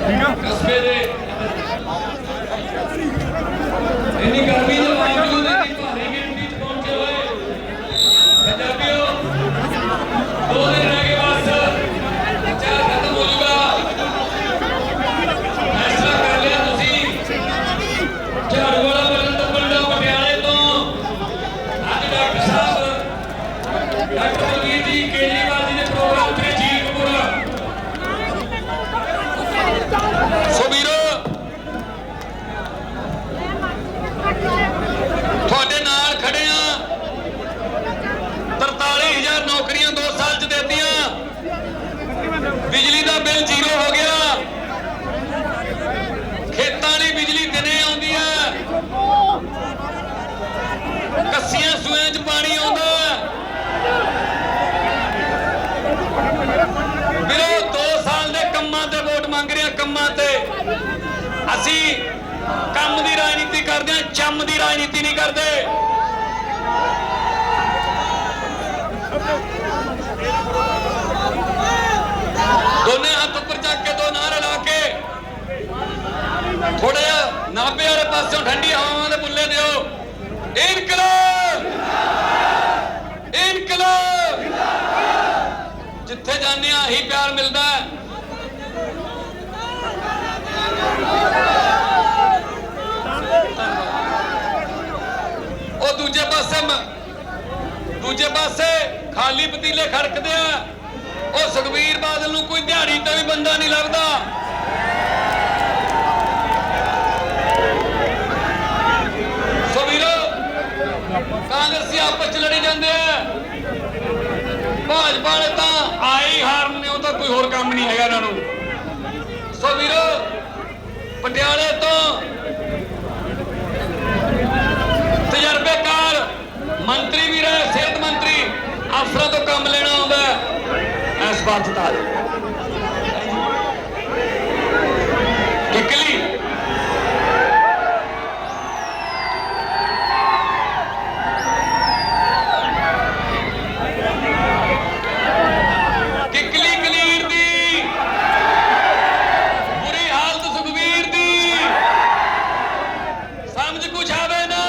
ਠੀਕ ਆ ਕਸਬੇ ਦੇ ਇੰਨੀ ਗਰਮੀ ਦੇ ਬਾਵਜੂਦ ਇੰਨੀ ਭਾਰੀ ਗਿਣਤੀ ਚ ਪਹੁੰਚੇ ਹੋਏ ਪੰਜਾਬੀਓ ਦੋ ਦਿਨ ਰਹਿ ਗਏ ਬਸ ਚਾਰ ਖਤਮ ਹੋ ਜੂਗਾ ਫੈਸਲਾ ਕਰ ਲਿਆ ਤੁਸੀਂ ਝਾੜੂ ਵਾਲਾ ਬਲੰਦ ਪੰਡਾ ਪਟਿਆਲੇ ਤੋਂ ਅੱਜ ਡਾਕਟਰ ਸਾਹਿਬ ਡਾਕਟਰ ਬਲਵੀਰ ਜੀ ਕੇ ਕੰਮਾਂ ਤੇ। ਅਸੀਂ ਕੰਮ ਦੀ ਰਾਜਨੀਤੀ ਕਰਦੇ ਹਾਂ ਚੰਮ ਦੀ ਰਾਜਨੀਤੀ ਨਹੀਂ ਕਰਦੇ। ਦੋਨੇ ਹੱਥ ਉੱਪਰ ਚੱਕ ਕੇ, ਦੋ ਨਾਰੇ ਲਾ ਕੇ। ਥੋੜਾ ਜਿਹਾ ਨਾਭੇ ਵਾਲੇ ਪਾਸਿਓਂ ਠੰਡੀ ਹਵਾਵਾਂ ਦੇ ਬੁੱਲੇ ਦਿਓ। ਇਨਕਲਾਬ! ਇਨਕਲਾਬ! ਜਿੱਥੇ ਜਾਂਦੇ ਆ ਹੀ ਪਿਆਰ ਮਿਲਦਾ ਹੈ ਉਹ ਦੂਜੇ ਪਾਸੇ ਦੂਜੇ ਪਾਸੇ ਖਾਲੀ ਪਤੀਲੇ ਖੜਕਦੇ ਆ। ਉਹ ਸੁਖਵੀਰ ਬਾਦਲ ਨੂੰ ਕੋਈ ਦਿਹਾੜੀ ਤੇ ਵੀ ਬੰਦਾ ਨਹੀਂ ਲੱਭਦਾ ਸੋ ਵੀਰੋ, ਕਾਂਗਰਸੀ ਆਪਸ ਚ ਲੜੀ ਜਾਂਦੇ ਆ। ਭਾਜਪਾ ਵਾਲੇ ਤਾਂ ਆਏ ਹੀ ਹਾਰਨ ਨੇ, ਉਹ ਤਾਂ ਕੋਈ ਹੋਰ ਕੰਮ ਨਹੀਂ ਹੈਗਾ ਇਹਨਾਂ ਨੂੰ। ਸੋ ਵੀਰੋ, ਪਟਿਆਲੇ ਤੋਂ ਤਜਰਬੇਕਾਰ ਮੰਤਰੀ ਵੀ ਰਹੇ ਸਿਹਤ ਮੰਤਰੀ। ਅਫਸਰਾਂ ਤੋਂ ਕੰਮ ਲੈਣਾ ਆਉਂਦਾ ਇਸ ਬਾਤ ਦਾ ਕਿਕਲੀ ਕਿਕਲੀ ਕਲੀਰ ਦੀ ਬੁਰੀ ਹਾਲਤ ਸੁਖਵੀਰ ਦੀ ਸਮਝ ਕੁਛ ਆਵੇ ਨਾ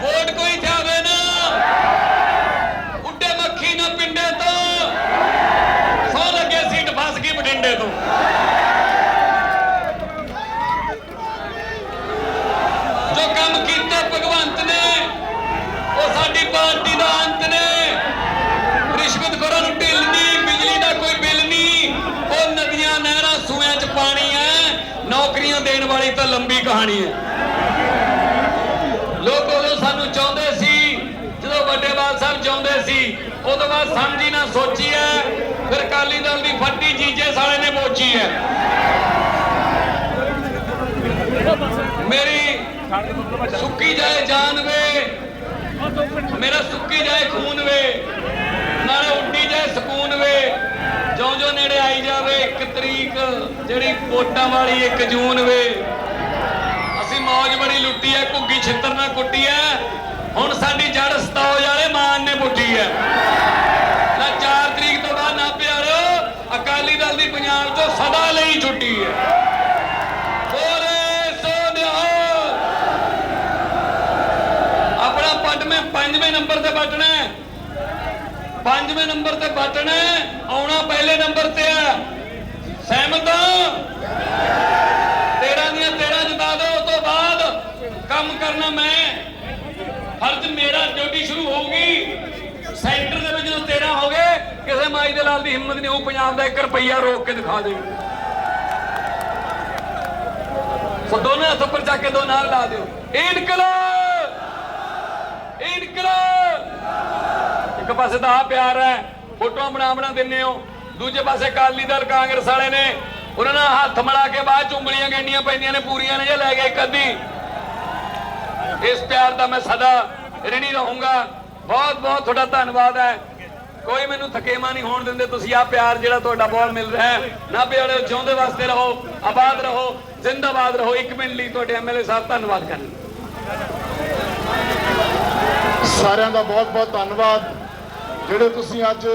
ਵੋਟ ਕੋਈ ਥਾਵੇ ਨਾ ਉੱਡੇ ਮੱਖੀ ਨਾ ਪਿੰਡੇ ਤੋਂ ਸੌ ਲੱਗੇ ਸੀਟ ਫਸ ਗਈ ਬਠਿੰਡੇ ਤੋਂ ਜੋ ਕੰਮ ਕੀਤਾ ਭਗਵੰਤ ਨੇ ਉਹ ਸਾਡੀ ਪਾਰਟੀ ਦਾ ਅੰਤ ਨੇ ਰਿਸ਼ਵਤਖੋਰਾਂ ਨੂੰ ਢਿੱਲ ਨਹੀਂ ਬਿਜਲੀ ਦਾ ਕੋਈ ਬਿੱਲ ਨਹੀਂ ਉਹ ਨਦੀਆਂ ਨਹਿਰਾਂ ਸੂਆਂ 'ਚ ਪਾਣੀ ਹੈ ਨੌਕਰੀਆਂ ਦੇਣ ਤਾਂ ਲੰਬੀ ਕਹਾਣੀ ਹੈ। ਲੋਕ ਉਦੋਂ ਸਾਨੂੰ ਚਾਹੁੰਦੇ ਸੀ, ਜਦੋਂ ਵੱਡੇਵਾਲ ਸਾਹਿਬ ਚਾਹੁੰਦੇ ਸੀ, ਉਦੋਂ ਬਾਅਦ ਸਮਝੀ ਨਾ ਸੋਚੀ ਹੈ, ਫਿਰ ਅਕਾਲੀ ਦਲ ਦੀ ਫੱਟੀ ਜੀਜੇ ਸਾਲੇ ਨੇ ਮੋਚੀ ਹੈ। ਮੇਰੀ ਸੁੱਕੀ ਜਾਏ ਜਾਨ ਵੇ, ਮੇਰਾ ਸੁੱਕੀ ਜਾਏ ਖੂਨ ਵੇ, ਨਾਲੇ ਉੱਡੀ ਜਾਏ ਸਕੂਨ ਵੇ ਜਿਉਂ ਜਿਉਂ ਨੇੜੇ ਆਈ ਜਾਵੇ, ਇੱਕ ਤਰੀਕ ਜਿਹੜੀ ਵੋਟਾਂ ਵਾਲੀ ਇੱਕ ਜੂਨ ਵੇ ਮੌਜ ਬੜੀ ਲੁੱਟੀ ਐ, ਘੁੱਗੀ ਛਿੱਤਰ ਨਾ ਕੁੱਟੀ ਐ। ਹੁਣ ਸਾਡੀ ਜੜ ਸਤੌਜ ਵਾਲੇ ਮਾਨ ਨੇ ਪੁੱਟੀ ਐ। ਨਾ 4 ਤਰੀਕ ਤੋਂ ਬਾਅਦ ਨਾ ਪਿਆਰੋ, ਅਕਾਲੀ ਦਲ ਦੀ ਪੰਜਾਬ ਤੋਂ ਸਦਾ ਲਈ ਛੁੱਟੀ ਐ। ਬੋਲੇ, ਸੋ ਪੰਜਵੇਂ ਨੰਬਰ ਤੇ ਬਟਣਾ ਪੰਜਵੇਂ ਨੰਬਰ ਤੇ ਬਟਣਾ ਆਉਣਾ ਪਹਿਲੇ ਨੰਬਰ ਤੇ ਹੈ ਸਹਿਮਤ ਹੋ 13 ਦੀਆਂ 13 ਜਿਤਾ ਦਿਓ ਉਸ ਤੋਂ ਬਾਅਦ ਕੰਮ ਕਰਨਾ ਮੈਂ। ਫਰਜ਼ ਮੇਰਾ ਡਿਊਟੀ ਸ਼ੁਰੂ ਹੋਊਗੀ। ਸੈਂਟਰ ਦੇ ਵਿੱਚ ਜਦੋਂ 13 ਹੋ ਗਏ, ਕਿਸੇ ਮਾਈ ਦੇ ਲਾਲ ਦੀ ਹਿੰਮਤ ਨਹੀਂ, ਉਹ ਪੰਜਾਬ ਦਾ 1 ਰੁਪਈਆ ਰੋਕ ਕੇ ਦਿਖਾ ਦੇ। ਸੋ ਦੋਨੇ ਹੱਥ ਉੱਪਰ ਚੱਕ ਕੇ ਦੋ ਨਾਲ ਲਾ ਦਿਓ। ਇਨਕਲਾਬ! ਇਨਕਲਾਬ! ਇੱਕ ਪਾਸੇ ਤਾਂ ਆ ਪਿਆਰ ਹੈ, ਫੋਟੋਆਂ ਬਣਾ ਬਣਾ ਦਿੰਨੇ ਹੋ। ਦੂਜੇ ਪਾਸੇ ਅਕਾਲੀ ਦਲ, ਕਾਂਗਰਸ ਵਾਲੇ ਨੇ, ਉਹਨਾਂ ਨਾਲ ਹੱਥ ਮਿਲਾ ਕੇ ਬਾਅਦ ਚ ਉਂਗਲੀਆਂ ਗੰਡੀਆਂ ਪੈਂਦੀਆਂ ਨੇ, ਪੂਰੀਆਂ ਨੇ ਜੇ ਲੈ ਗਏ ਇੱਕ ਅੱਧੀ। ਇਸ ਪਿਆਰ ਦਾ ਮੈਂ ਸਦਾ ਰਿਣੀ ਰਹੂੰਗਾ। ਬਹੁਤ ਬਹੁਤ ਤੁਹਾਡਾ ਧੰਨਵਾਦ ਹੈ। ਕੋਈ ਮੈਨੂੰ ਥਕੇਮਾ ਨਹੀਂ ਹੋਣ ਦਿੰਦੇ, ਤੁਸੀਂ ਆ ਪਿਆਰ ਜਿਹੜਾ ਤੁਹਾਡਾ ਬਹੁਤ ਮਿਲ ਰਿਹਾ ਹੈ। ਨਾਭੇ ਵਾਲੇ ਜਿਉਂਦੇ ਵਾਸਤੇ ਰਹੋ, ਆਬਾਦ ਰਹੋ, ਜ਼ਿੰਦਾਬਾਦ ਰਹੋ। ਇੱਕ ਮਿੰਟ ਲਈ ਤੁਹਾਡੇ ਐਮਐਲਏ ਸਾਹਿਬ ਧੰਨਵਾਦ ਕਰਨ। ਸਾਰਿਆਂ ਦਾ ਬਹੁਤ ਬਹੁਤ ਧੰਨਵਾਦ। ਜਿਹੜੇ ਤੁਸੀਂ ਅੱਜ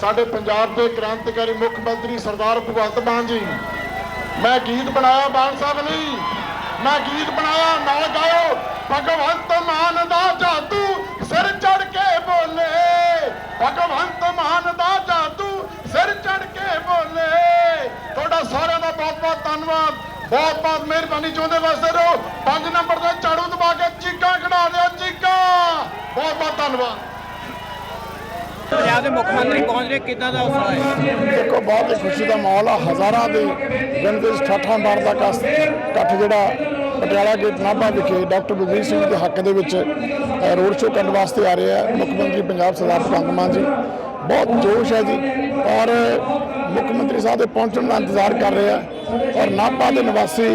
ਸਾਡੇ ਪੰਜਾਬ ਦੇ ਕ੍ਰਾਂਤੀਕਾਰੀ ਮੁੱਖ ਮੰਤਰੀ ਸਰਦਾਰ ਭਗਵੰਤ ਮਾਨ ਜੀ, ਮੈਂ ਗੀਤ ਬਣਾਇਆ ਮਾਨ ਸਾਹਿਬ ਲਈ। ਮੈਂ ਗੀਤ ਬਣਾਇਆ, ਨਾਲ ਗਾਇਓ, ਭਗਵੰਤ ਮਾਨ ਦਾ ਜਾਦੂ, ਸਿਰ ਚੜ ਕੇ ਬੋਲੇ। ਭਗਵੰਤ ਮਾਨ ਦਾ ਜਾਦੂ, ਸਿਰ ਚੜ ਕੇ ਬੋਲੇ। ਤੁਹਾਡਾ ਸਾਰਿਆਂ ਦਾ ਬਹੁਤ ਬਹੁਤ ਧੰਨਵਾਦ। ਬਹੁਤ ਬਹੁਤ ਮਿਹਰਬਾਨੀ ਚਾਹੁੰਦੇ ਵਾਸਤੇ ਰਹੋ। 5 ਨੰਬਰ ਤੇ ਝਾੜੂ ਦਬਾ ਕੇ ਚੀਕਾਂ ਕਢਾ ਦਿਓ, ਚੀਕਾਂ। ਬਹੁਤ ਬਹੁਤ ਧੰਨਵਾਦ। ਪੰਜਾਬ ਦੇ ਮੁੱਖ ਮੰਤਰੀ ਪਹੁੰਚ ਰਹੇ, ਕਿੱਦਾਂ ਦਾ ਉਤਸ਼ਾਹ ਹੈ ਦੇਖੋ, ਬਹੁਤ ਖੁਸ਼ੀ ਦਾ ਮਾਹੌਲ ਆ। ਹਜ਼ਾਰਾਂ ਦੇ ਗਿਣਤੀ ਵਿੱਚ ਠਾਠਾਂ ਮਾਰ ਦਾ ਕਸ ਇਕੱਠ ਜਿਹੜਾ ਪਟਿਆਲਾ ਗੇਟ ਨਾਭਾ ਵਿਖੇ ਡਾਕਟਰ ਬਲਜੀਤ ਸਿੰਘ ਦੇ ਹੱਕ ਦੇ ਵਿੱਚ ਰੋਡ ਸ਼ੋਅ ਕਰਨ ਵਾਸਤੇ ਆ ਰਹੇ ਆ ਮੁੱਖ ਮੰਤਰੀ ਪੰਜਾਬ ਸਰਦਾਰ ਭਗਵੰਤ ਮਾਨ ਜੀ। ਬਹੁਤ ਜੋਸ਼ ਹੈ ਜੀ ਔਰ ਮੁੱਖ ਮੰਤਰੀ ਸਾਹਿਬ ਦੇ ਪਹੁੰਚਣ ਦਾ ਇੰਤਜ਼ਾਰ ਕਰ ਰਹੇ ਆ ਔਰ ਨਾਭਾ ਦੇ ਨਿਵਾਸੀ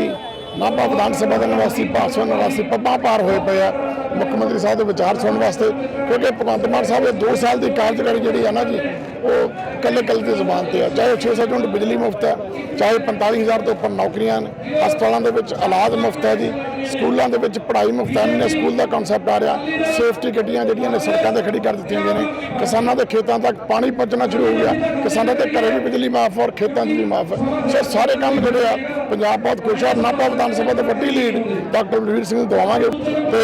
ਨਾਭਾ ਵਿਧਾਨ ਸਭਾ ਦੇ ਨਿਵਾਸੀ ਭਾਸ਼ਣ ਨਿਵਾਸੀ ਪੱਪਾ ਪਾਰ ਹੋਏ ਪਏ ਆ। ਮੁੱਖ ਮੰਤਰੀ ਸਾਹਿਬ ਦੇ ਵਿਚਾਰ ਸੁਣਨ ਵਾਸਤੇ, ਕਿਉਂਕਿ ਭਗਵੰਤ ਮਾਨ ਸਾਹਿਬ ਦੇ 2 ਸਾਲ ਦੀ ਕਾਰਜਕਾਰੀ ਜਿਹੜੀ ਆ ਨਾ ਜੀ ਉਹ ਕੱਲੇ ਕੱਲੇ ਦੀ ਜ਼ਬਾਨ ਤੇ ਆ। ਚਾਹੇ ਉਹ 600 ਯੂਨਿਟ ਬਿਜਲੀ ਮੁਫਤ ਹੈ, ਚਾਹੇ 45000 ਤੋਂ ਉੱਪਰ ਨੌਕਰੀਆਂ ਨੇ, ਹਸਪਤਾਲਾਂ ਦੇ ਵਿੱਚ ਇਲਾਜ ਮੁਫਤ ਹੈ ਜੀ, ਸਕੂਲਾਂ ਦੇ ਵਿੱਚ ਪੜ੍ਹਾਈ ਮੁਫਤ ਹੈ ਨੇ ਸਕੂਲ ਦਾ ਕਨਸੈਪਟ ਆ ਰਿਹਾ। ਸੇਫਟੀ ਗੱਡੀਆਂ ਜਿਹੜੀਆਂ ਨੇ ਸੜਕਾਂ ਤੇ ਖੜੀ ਕਰ ਦਿੱਤੀਆਂ ਗਈਆਂ ਨੇ। ਕਿਸਾਨਾਂ ਦੇ ਖੇਤਾਂ ਤੱਕ ਪਾਣੀ ਪਹੁੰਚਣਾ ਸ਼ੁਰੂ ਹੋ ਗਿਆ। ਕਿਸਾਨਾਂ ਦੇ ਘਰੇ ਵੀ ਬਿਜਲੀ ਮਾਫ ਔਰ ਖੇਤਾਂ 'ਚ ਵੀ ਮਾਫ ਹੈ। ਸੋ ਸਾਰੇ ਕੰਮ ਜਿਹੜੇ ਆ, ਪੰਜਾਬ ਬਹੁਤ ਖੁਸ਼ ਆ। ਨਾਭਾ ਵਿਧਾਨ ਸਭਾ ਤੋਂ ਵੱਡੀ ਲੀਡ ਡਾਕਟਰ ਬਲਵੀਰ ਸਿੰਘ ਨੂੰ ਦਵਾਵਾਂਗੇ ਤੇ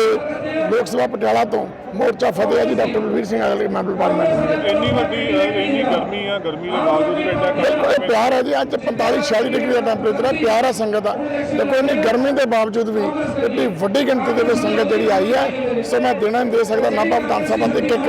ਲੋਕ ਸਭਾ ਪਟਿਆਲਾ ਤੋਂ ਮੋਰਚਾ ਫਤਿਹ ਆ ਜੀ ਡਾਕਟਰ ਬਲਵੀਰ ਸਿੰਘ ਅਗਲੇ ਮੈਂਬਰ ਪਾਰਲੀਮੈਂਟ ਇੰਨੀ ਵੱਡੀ ਇੰਨੀ ਗਰਮੀ ਆ ਗਰਮੀ ਦੇ ਬਾਵਜੂਦ ਵੀ ਐਡਾ ਬਿਲਕੁਲ ਪਿਆਰ ਹੈ ਜੀ ਅੱਜ 45 46 ਡਿਗਰੀ ਦਾ ਟੈਂਪਰੇਚਰ ਹੈ ਪਿਆਰ ਹੈ ਸੰਗਤ ਦਾ। ਦੇਖੋ ਇੰਨੀ ਗਰਮੀ ਦੇ ਬਾਵਜੂਦ ਵੀ ਇੱਡੀ ਵੱਡੀ ਗਿਣਤੀ ਦੇ ਵਿੱਚ ਸੰਗਤ ਜਿਹੜੀ ਆਈ ਹੈ ਸੋ ਮੈਂ ਦੇਣਾ ਨਹੀਂ ਦੇ ਸਕਦਾ ਨਾਭਾ ਵਿਧਾਨ ਸਭਾ ਦੇ ਇੱਕ ਇੱਕ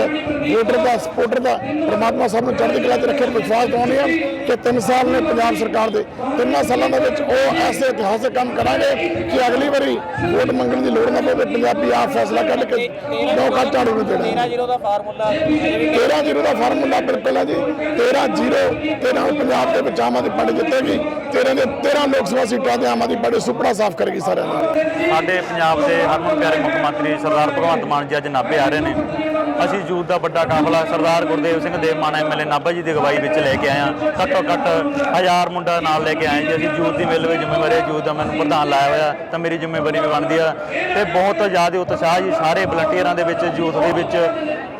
ਵੋਟਰ ਦਾ ਸਪੋਰਟਰ ਦਾ ਪ੍ਰਮਾਤਮਾ ਸਭ ਨੂੰ ਚੜ੍ਹਦੀ ਕਲਾ 'ਚ ਰੱਖੇ ਵਿਸ਼ਵਾਸ ਦਿਵਾਉਂਦੇ ਹਾਂ ਕਿ 3 ਸਾਲ ਨੇ ਪੰਜਾਬ ਸਰਕਾਰ ਦੇ। ਤਿੰਨਾਂ ਸਾਲਾਂ ਦੇ ਵਿੱਚ ਉਹ ਐਸੇ ਇਤਿਹਾਸਕ ਕੰਮ ਕਰਾਂਗੇ ਕਿ ਅਗਲੀ ਵਾਰੀ ਵੋਟ ਮੰਗਣ ਦੀ ਲੋੜ ਨਾ ਪਵੇ ਪੰਜਾਬੀ ਆਪ ਫੈਸਲਾ ਕੱਢ ਕੇ ਲੋਕਾਂ ਝਾੜੂ ਨੂੰ ਦੇਣਾ। 13 ਜ਼ੀਰੋ ਦਾ ਫਾਰਮੂਲਾ ਅਜੇ ਵੀ 13 ਜ਼ੀਰੋ ਦਾ ਫਾਰਮੂਲਾ ਬਿਲਕੁਲ ਹੈ ਜੀ। 13 ਜ਼ੀਰੋ 13 ਪੰਜਾਬ ਦੇ ਵਿੱਚ ਆਮ ਆਦਮੀ ਪਾਰਟੀ ਜਿੱਤੇਗੀ 13 ਦੇ 13 ਲੋਕ ਸਭਾ ਸੀਟਾਂ ਤੇ ਆਮ ਆਦਮੀ ਪਾਰਟੀ ਸੁਪਨਾ ਸਾਫ਼ ਕਰੇਗੀ ਸਾਰਿਆਂ ਦਾ ਸਾਡੇ ਪੰਜਾਬ ਦੇ ਹਰਮਨ ਪਿਆਰੇ ਮੁੱਖ ਮੰਤਰੀ ਸਰਦਾਰ ਭਗਵੰਤ ਮਾਨ ਜੀ ਅੱਜ ਨਾਭੇ ਆ ਰਹੇ ਨੇ ਅਸੀਂ ਯੂਥ ਦਾ ਵੱਡਾ ਕਾਫਲਾ ਸਰਦਾਰ ਗੁਰਦੇਵ ਸਿੰਘ ਦੇਵ ਮਾਨ ਐਮਐਲਏ ਨਾਭਾ ਜੀ ਦੀ ਅਗਵਾਈ ਵਿੱਚ ਲੈ ਕੇ ਆਏ ਹਾਂ ਘੱਟੋ ਘੱਟ ਹਜ਼ਾਰ ਮੁੰਡਾ ਨਾਲ ਲੈ ਕੇ ਆਏ ਜੀ ਅਸੀਂ ਯੂਥ ਦੀ ਮਿਲ ਵਿੱਚ ਜ਼ਿੰਮੇਵਾਰੀ ਯੂਥ ਦਾ ਮੈਨੂੰ ਪ੍ਰਧਾਨ ਲਾਇਆ ਹੋਇਆ ਤਾਂ ਮੇਰੀ ਜ਼ਿੰਮੇਵਾਰੀ ਵੀ ਬਣਦੀ ਆ ਤੇ ਬਹੁਤ ਜ਼ਿਆਦਾ ਉਤਸ਼ਾਹ ਜੀ ਸਾਰੇ ਵਲੰਟੀਅਰਾਂ ਦੇ ਵਿੱਚ ਯੂਥ ਦੇ ਵਿੱਚ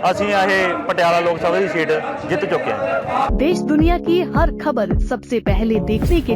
ਅਸੀਂ ਇਹ ਪਟਿਆਲਾ ਲੋਕ ਸਭਾ ਦੀ ਸੀਟ ਜਿੱਤ ਚੁੱਕੇ ਹਾਂ देश दुनिया की हर खबर सबसे पहले देखने के